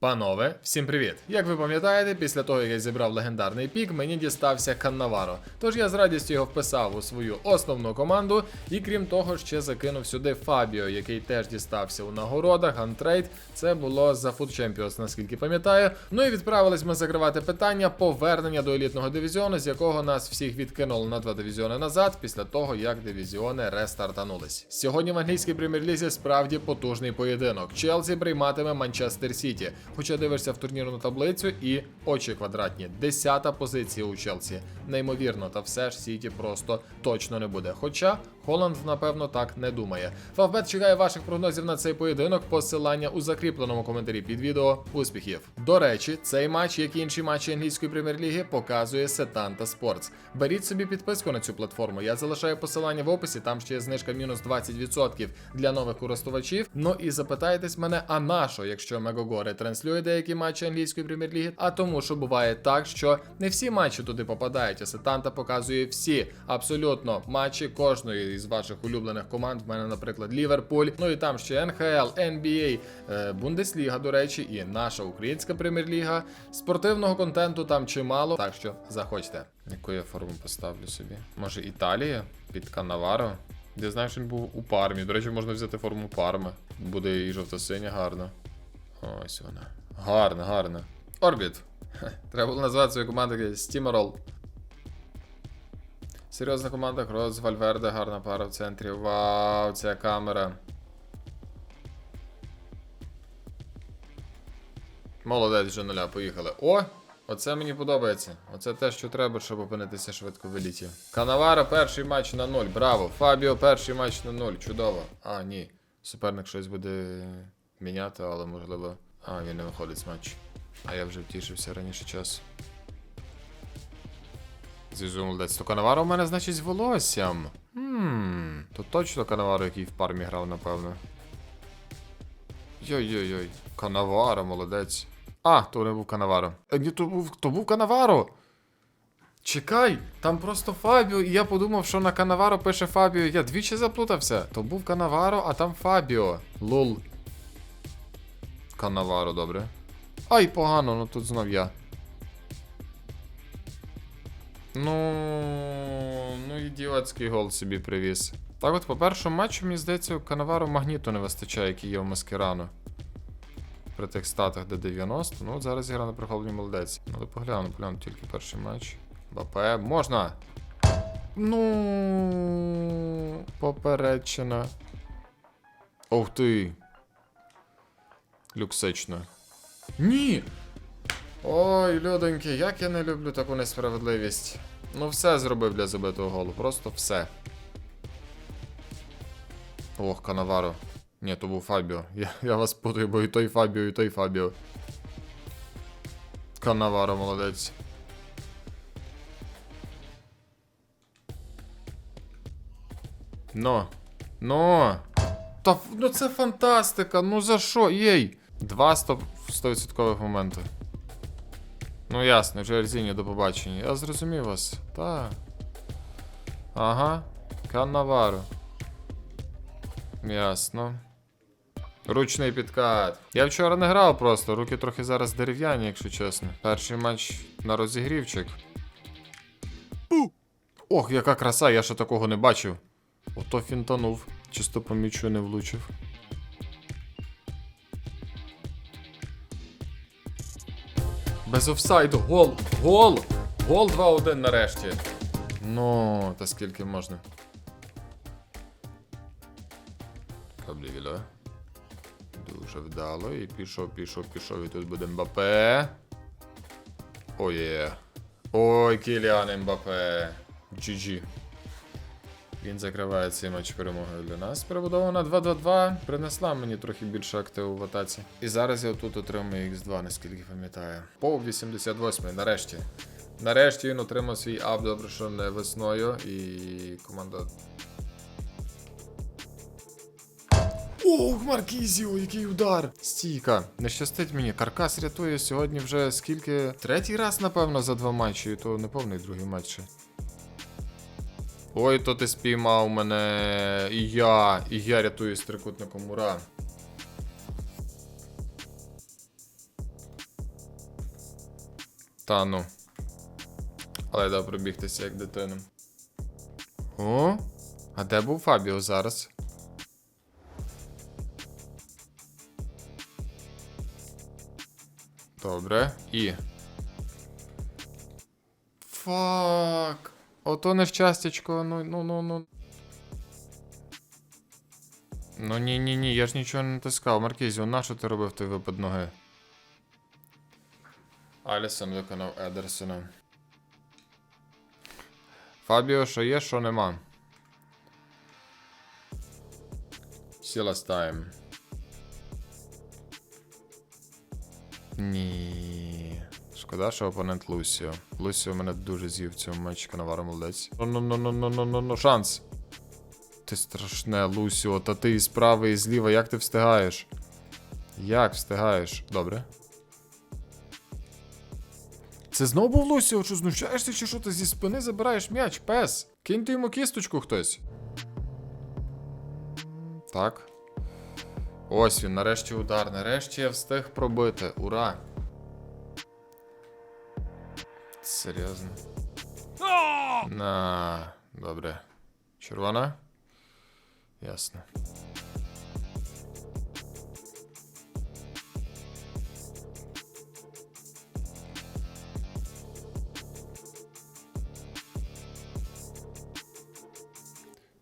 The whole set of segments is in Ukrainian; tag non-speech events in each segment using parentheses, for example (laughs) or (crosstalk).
Панове, всім привіт! Як ви пам'ятаєте, після того як я зібрав легендарний пік, мені дістався Каннаваро. Тож я з радістю його вписав у свою основну команду, і крім того, ще закинув сюди Фабіо, який теж дістався у нагородах, гантрейд. Це було за Food Champions, наскільки пам'ятаю. Ну і відправились ми закривати питання повернення до елітного дивізіону, з якого нас всіх відкинуло на два дивізіони назад, після того як дивізіони рестартанулись. Сьогодні в англійській прем'єр-лізі справді потужний поєдинок. Челсі прийматиме Манчестер Сіті. Хоча дивишся в турнірну таблицю і очі квадратні. Десята позиція у Челсі. Неймовірно, та все ж Сіті просто точно не буде. Хоча Холланд, напевно, так не думає. Фавбет чекає ваших прогнозів на цей поєдинок. Посилання у закріпленому коментарі під відео. Успіхів! До речі, цей матч, як і інші матчі англійської прем'єр-ліги, показує Сетанта Спортс. Беріть собі підписку на цю платформу. Я залишаю посилання в описі. Там ще є знижка мінус 20% для нових користувачів. Ну і запитаєтесь мене, а на що, якщо Мегого ретранслює деякі матчі англійської прем'єр-ліги? А тому, що буває так, що не всі матчі туди попадають. А Сетанта показує всі абсолютно матчі кожної із ваших улюблених команд. В мене, наприклад, Ліверпуль. Ну і там ще НХЛ, NBA, е, Бундесліга, до речі, і наша українська прем'єр-ліга. Спортивного контенту там чимало, так що заходьте. Яку я форму поставлю собі? Може Італія під Канаваро? Я знаю, що він був у пармі. До речі, можна взяти форму парми. Буде і жовто-синя гарно. Ось вона. Гарна, гарна. Орбіт. Треба було назвати свою команду Стімерол. Серйозна команда, Крос, Вальверде, гарна пара в центрі. Вау, ця камера. Молодець вже нуля, поїхали. О! Оце мені подобається. Оце те, що треба, щоб опинитися швидко в еліті. Канавара перший матч на 0. Браво. Фабіо перший матч на 0. Чудово. А, ні. Суперник щось буде міняти, але можливо. А, він не виходить з матчу. А я вже втішився раніше часу. Зізу молодець. То Канаваро у мене, значить, з волоссям. Хм, то точно Канаваро, який в пармі грав, напевно. Йой-йой-йой. Канаваро, молодець. А, то не був Канаваро. Е, ні, то був, то був Канаваро. Чекай, там просто Фабіо, і я подумав, що на Канаваро пише Фабіо. Я двічі заплутався. То був Канаваро, а там Фабіо. Лол. Канаваро, добре. Ай, погано, ну тут знов я. Ну. Ну, ідіотський гол собі привіз. Так от, по першому матчу, мені здається, у Канаваро магніту не вистачає, який є у Маскерану. При тих статах де 90. Ну, от зараз гра на прихопленні молодець. Але погляну, погляну тільки перший матч. Бапе, можна! Ну. Поперечина. Ух ти. Люксично. Ні! Ой, людоньки, як я не люблю таку несправедливість. Ну, все зробив для забитого голу, просто все. Ох, Канаваро. Ні, то був Фабіо. (laughs) Я, я вас путаю, бо і той Фабіо, і той Фабіо. Канаваро, молодець. Но. Но. Та ну це фантастика, ну за що? Єй! Два 100%, 100% моменти. Ну ясно, Джерзіні, до побачення. Я зрозумів вас. Та. Ага. Каннаваро. Ясно. Ручний підкат. Я вчора не грав просто, руки трохи зараз дерев'яні, якщо чесно. Перший матч на розігрівчик. Ох, яка краса, я ще такого не бачив. Ото фінтанув. Чисто помічу не влучив. Без офсайду, гол! Гол! Гол 2-1 нарешті. Ну, та скільки можна. Каблівіля. Дуже вдало. І пішов, пішов, пішов. І тут буде Мбапе. Оє. Ой, Кіліан Мбапе. GG. Він закриває цей матч перемогою для нас. Перебудова на 2-2-2 принесла мені трохи більше активу в атаці. І зараз я тут отримую X2, наскільки пам'ятаю. Пов 88 нарешті. Нарешті він отримав свій ап, не весною, і команда. Ох, Маркізіо, який удар! Стійка. Не щастить мені. Каркас рятує сьогодні вже скільки. Третій раз, напевно, за два матчі, і то не повний другий матч. Ой, то ти спіймав мене. І я. І я рятую з трикутником ура. Та ну. Але да пробігтися як дитина. О, а де був Фабіо зараз? Добре. І. Фак. Ото нещастячко, ну, ну, ну, ну. Ну ні, ні, ні, я ж нічого не натискав. Маркізіо, на що ти робив той випад ноги? Алісон виконав Едерсона. Фабіо, що є, що нема. Сілас тайм. Ні. Шкода, що опонент Лусіо. Лусіо мене дуже з'їв в цьому матчі Канаваро молодець. Ну ну ну ну ну ну ну шанс. Ти страшне, Лусіо, та ти і справа, і зліва, як ти встигаєш? Як встигаєш? Добре. Це знову був Лусіо, що знущаєшся, чи що ти зі спини забираєш м'яч, пес? Киньте йому кісточку хтось. Так. Ось він, нарешті удар. Нарешті я встиг пробити. Ура! Серйозно. На, добре. Червона? Ясно.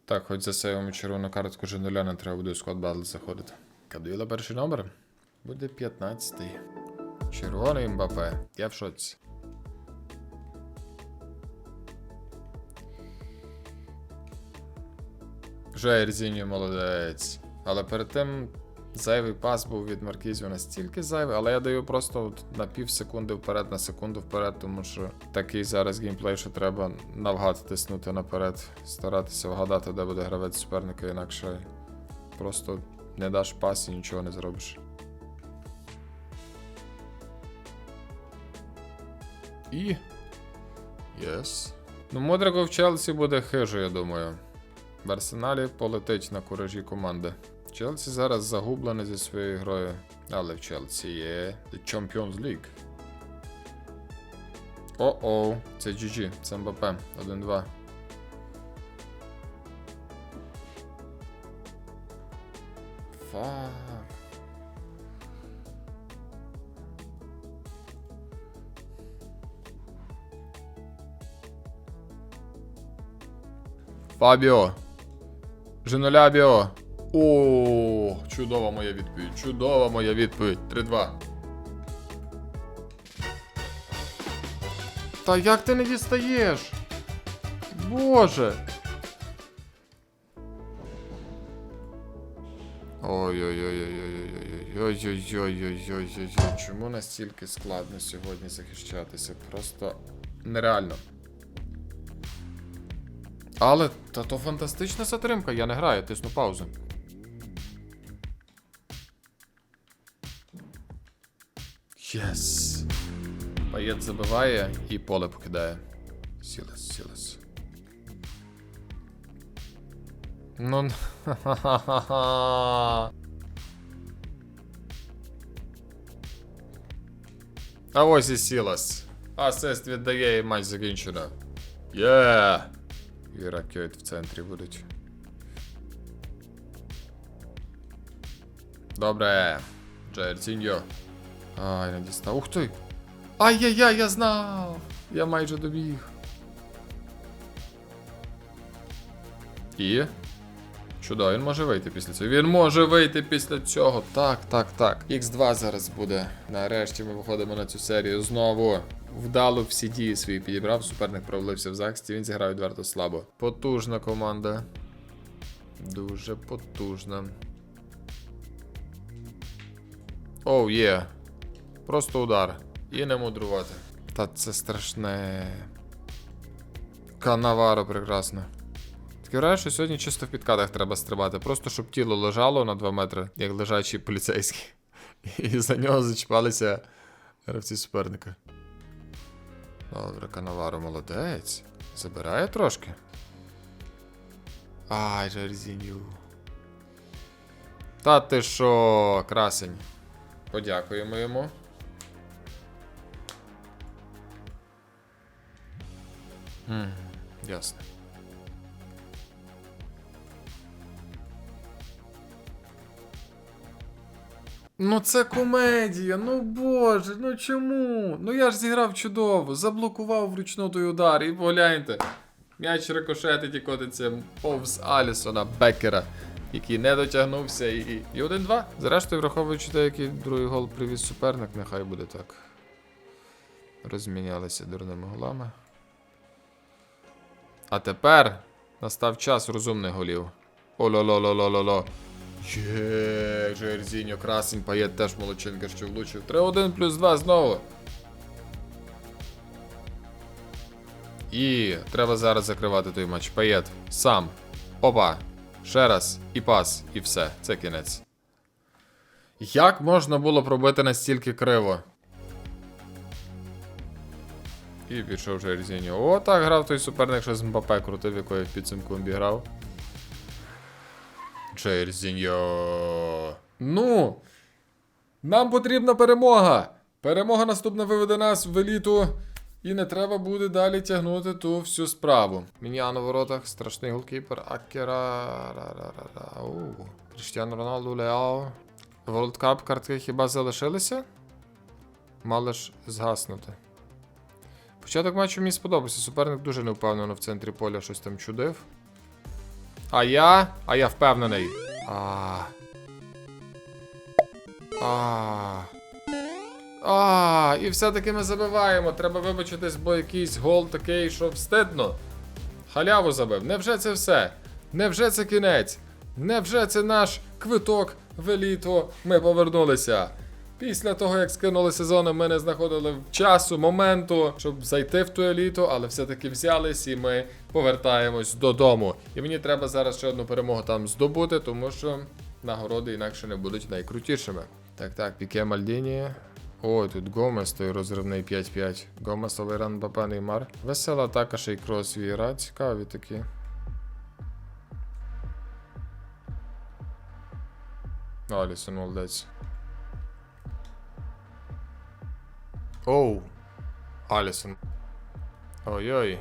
Так, хоч за сейвом червону картку вже нуля не треба буде у склад батл заходити. Кадуїла перший номер. Буде 15-й. Червоний Мбапе. Я в шоці. Ерзіні молодець. Але перед тим зайвий пас був від Маркізіо настільки зайвий, але я даю просто на пів секунди вперед, на секунду вперед, тому що такий зараз геймплей, що треба навгад тиснути наперед, старатися вгадати, де буде гравець суперника, інакше просто не даш пас і нічого не зробиш. І. Єс. Ну, Модрико в Челсі буде хижо, я думаю. В Арсеналі полетить на куражі команди. Челсі зараз загублений зі своєю грою, але в Челсі є The Champions League. О-оу, це GG, це МБП 1-2. Фак. Фабіо. Женолябіо. О, чудова моя відповідь. Чудова моя відповідь. 3-2. Та як ти не дістаєш? Боже. Ой-ой-ой-ой-ой-ой-ой-ой-ой-ой-ой. Чому настільки складно сьогодні захищатися? Просто нереально. Але та то фантастична затримка, я не граю, тисну паузу. Єс. Паєт забиває і поле покидає. Сілес, сілес. Ну. ха-ха-ха-ха. (laughs) А ось і сілес. Асист віддає і матч закінчено. Є! І ракет в центрі будуть. Добре. Джерсіньо. Ай, не дістав. Ух ти! Ай-яй-яй, я знав! Я майже добіг. І. Чудово, він може вийти після цього. Він може вийти після цього. Так, так, так. Х2 зараз буде. Нарешті ми виходимо на цю серію знову. Вдало всі дії свої підібрав. Суперник провалився в захисті. Він зіграв відверто слабо. Потужна команда. Дуже потужна. Оу, є. Просто удар. І не мудрувати. Та це страшне. Канаваро прекрасно. Таке враження, що сьогодні чисто в підкатах треба стрибати, просто щоб тіло лежало на 2 метри, як лежачий поліцейський. І за нього зачіпалися гравці суперника. Ну, Добре, каналару молодець. Забирає трошки. Ай, жерзіню. Та ти що, красень. Подякуємо йому. Хм, Ясно. Ну це комедія, ну боже, ну чому? Ну я ж зіграв чудово, заблокував вручну той удар і погляньте. М'яч рикошетить і котиться повз Алісона Беккера, який не дотягнувся і. І, і 1-2. Зрештою, враховуючи те, який другий гол привіз суперник, нехай буде так. Розмінялися дурними голами. А тепер настав час розумних голів. Оло-ло-ло-ло-ло-ло. Є, Жерзіньо, красень, паєт теж молодчинка, що влучив. 3-1 плюс 2 знову. І треба зараз закривати той матч. Паєт. Сам. Опа. Ще раз. І пас. І все. Це кінець. Як можна було пробити настільки криво? І пішов Жерзіньо. О, так грав той суперник, що з Мбапе крутив, якої в підсумку обіграв. Джерзіньо. Ну. Нам потрібна перемога. Перемога наступна виведе нас в еліту. І не треба буде далі тягнути ту всю справу. Мінян на воротах, страшний голкіпер. Акера. Кріштіану Роналду Леао. World Cup картки хіба залишилися? Мали ж згаснути. Початок матчу мені сподобався. Суперник дуже невпевнено в центрі поля щось там чудив. А я. А я впевнений. А. А. А. І все-таки ми забиваємо. Треба вибачитись, бо якийсь гол такий, що встидно. Халяву забив. Невже це все? Невже це кінець? Невже це наш квиток в еліту? Ми повернулися. Після того, як скинули сезони, ми не знаходили часу, моменту, щоб зайти в ту еліту, але все-таки взялись і ми повертаємось додому. І мені треба зараз ще одну перемогу там здобути, тому що нагороди інакше не будуть найкрутішими. Так, так, Піке Мальдіні. О, тут Гомес, той розривний 5-5. Гомес, Олеран, Бапа, Неймар. Весела атака, ще й крос віра. Цікаві такі. Алісон, молодець. Оу. Алісон. Ой-ой.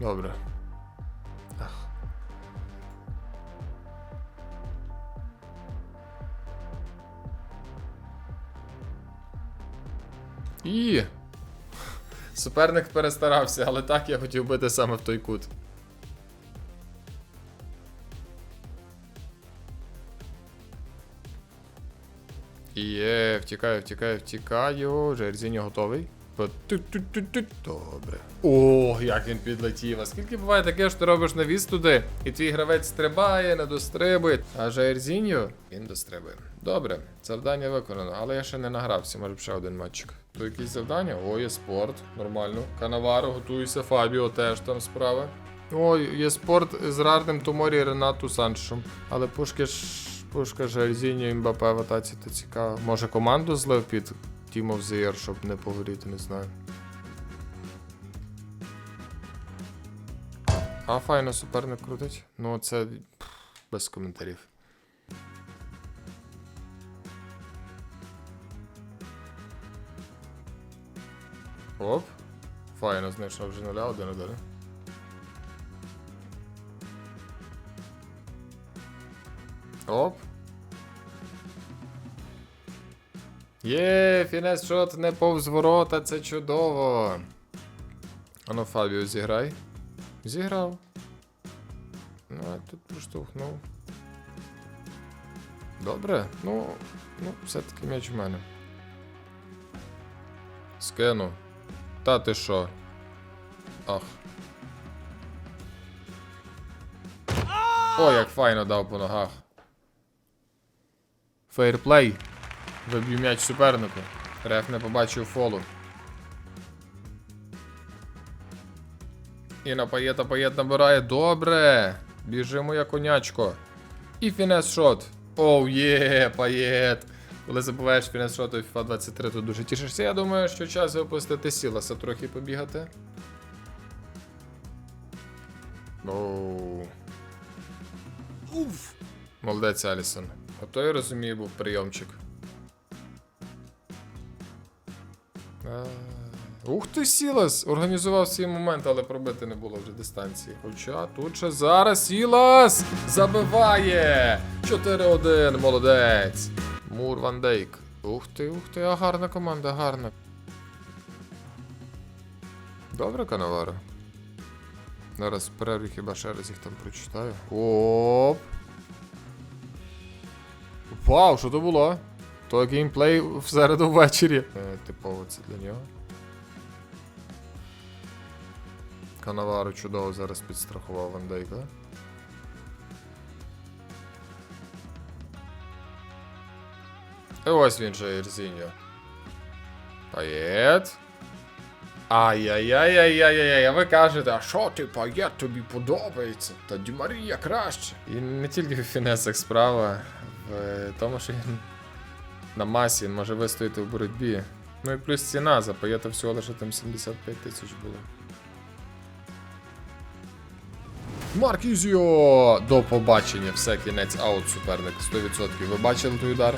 Добре. Ах. І. (laughs) Суперник перестарався, але так я хотів бити саме в той кут. Втікаю, втікаю, втікаю. Жерзіньо готовий. Добре. О, як він підлетів. А скільки буває таке, що ти робиш навіс туди, і твій гравець стрибає, не дострибує. А Жерзіньо він дострибує. Добре, завдання виконано, але я ще не награвся, може б ще один матчик. То якісь завдання? О, є спорт, нормально. Канаваро, готуйся, Фабіо теж там справа. Ой, є спорт з Рардем Томорі Ренату Санчешем. Але пушки ж. Пушка Жерзіньо і Мбапе в атаці то цікаво. Може команду злив під Team of the Year, щоб не погоріти, не знаю. А файно суперник крутить. Ну це без коментарів. Оп. Файно знайшов вже нуля, один один. Оп. Є, фінес шот не повз ворота, це чудово. Ану, Фабіо, зіграй. Зіграв. Ну, а тут проштовхнув. Добре, ну, ну, все-таки м'яч в мене. Скину. Та ти що? Ах. О, як файно дав по ногах. Фейрплей. Виб'ю м'яч супернику. Реф не побачив фолу. І на паєта паєт набирає. Добре. Біжимо як конячко. І фінес шот. Оу є, паєт. Коли забуваєш фінес шот у FIFA 23, то дуже тішишся. Я думаю, що час випустити Сіласа трохи побігати. Оу. Уф. Молодець Алісон. Ото я розумію, був прийомчик. Ух ти, Сілас! Організував свій момент, але пробити не було вже дистанції. Хоча тут ще зараз Сілас забиває! 4-1, молодець. Мур Ван Дейк. Ух ти, ух ти, а гарна команда, гарна. Добре, Канаваро. Зараз перерві хіба ще раз їх там прочитаю. Оп. Вау, що то було? То геймплей в середу ввечері. Е, типово це для нього. Канаваро чудово зараз підстрахував Ван Дейка. І ось він же Ірзіньо. Паєт. Ай-яй-яй-яй-яй-яй, ви кажете, а що ти паєт тобі подобається? Та Ді Марія краще. І не тільки в фінесах справа, в тому, що він на масі він може вистояти в боротьбі. Ну і плюс ціна за паєта всього лише там 75 тисяч було. Маркізіо! До побачення, все, кінець аут суперник 100%. Ви бачили той удар?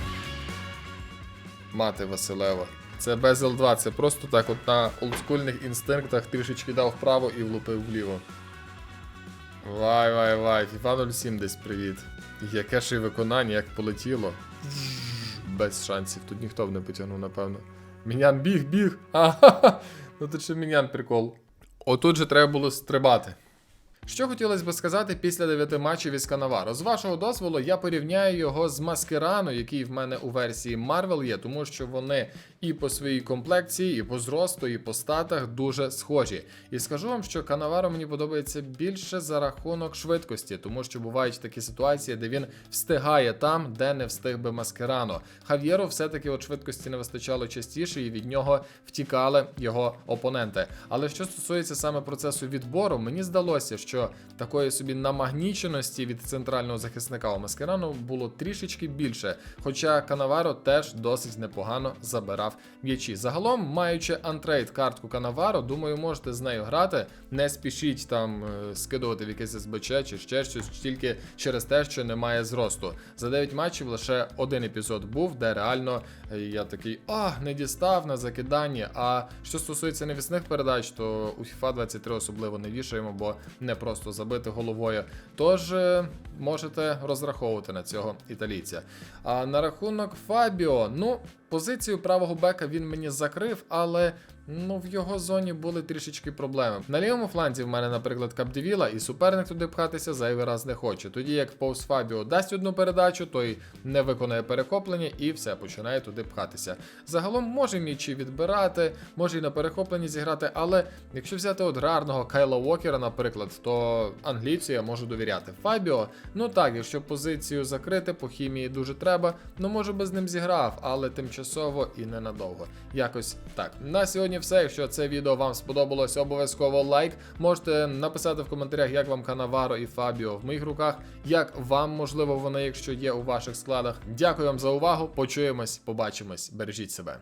Мати Василева. Це без Л2, це просто так от на олдскульних інстинктах трішечки дав вправо і влупив вліво. Вай, вай, вай, FIFA 07 десь привіт. Яке ж і виконання, як полетіло. Без шансів, тут ніхто б не потягнув, напевно. Мінян біг, біг. Ага. (laughs) Ну то чи мінян прикол. Отут же треба було стрибати. Що хотілося б сказати після 9 матчів із Канаваро? З вашого дозволу, я порівняю його з Маскерано, який в мене у версії Marvel є, тому що вони і по своїй комплекції, і по зросту, і по статах дуже схожі. І скажу вам, що Канаваро мені подобається більше за рахунок швидкості, тому що бувають такі ситуації, де він встигає там, де не встиг би Маскерано. Хав'єру все-таки от швидкості не вистачало частіше, і від нього втікали його опоненти. Але що стосується саме процесу відбору, мені здалося, що такої собі намагніченості від центрального захисника у Маскерану було трішечки більше. Хоча Канаваро теж досить непогано забирав м'ячі. Загалом, маючи антрейд картку Канаваро, думаю, можете з нею грати. Не спішіть там е, скидувати в якесь СБЧ чи ще щось, тільки через те, що немає зросту. За 9 матчів лише один епізод був, де реально е, я такий а, не дістав на закиданні. А що стосується навісних передач, то у FIFA 23 особливо не вішаємо, бо не просто забити головою. Тож е, можете розраховувати на цього італійця. А на рахунок Фабіо, ну, позицію правого бека він мені закрив, але. Ну, в його зоні були трішечки проблеми. На лівому фланзі в мене, наприклад, Капдевіла, і суперник туди пхатися зайвий раз не хоче. Тоді як повз Фабіо дасть одну передачу, той не виконає перехоплення і все починає туди пхатися. Загалом може м'ячі відбирати, може і на перехопленні зіграти, але якщо взяти от гарного Кайла Уокера, наприклад, то англійцю я можу довіряти. Фабіо, ну так, якщо позицію закрити, по хімії дуже треба, ну може би з ним зіграв, але тимчасово і ненадовго. Якось так. На сьогодні все. Якщо це відео вам сподобалось, обов'язково лайк. Можете написати в коментарях, як вам Канаваро і Фабіо в моїх руках, як вам можливо вони, якщо є у ваших складах. Дякую вам за увагу. Почуємось, побачимось. Бережіть себе.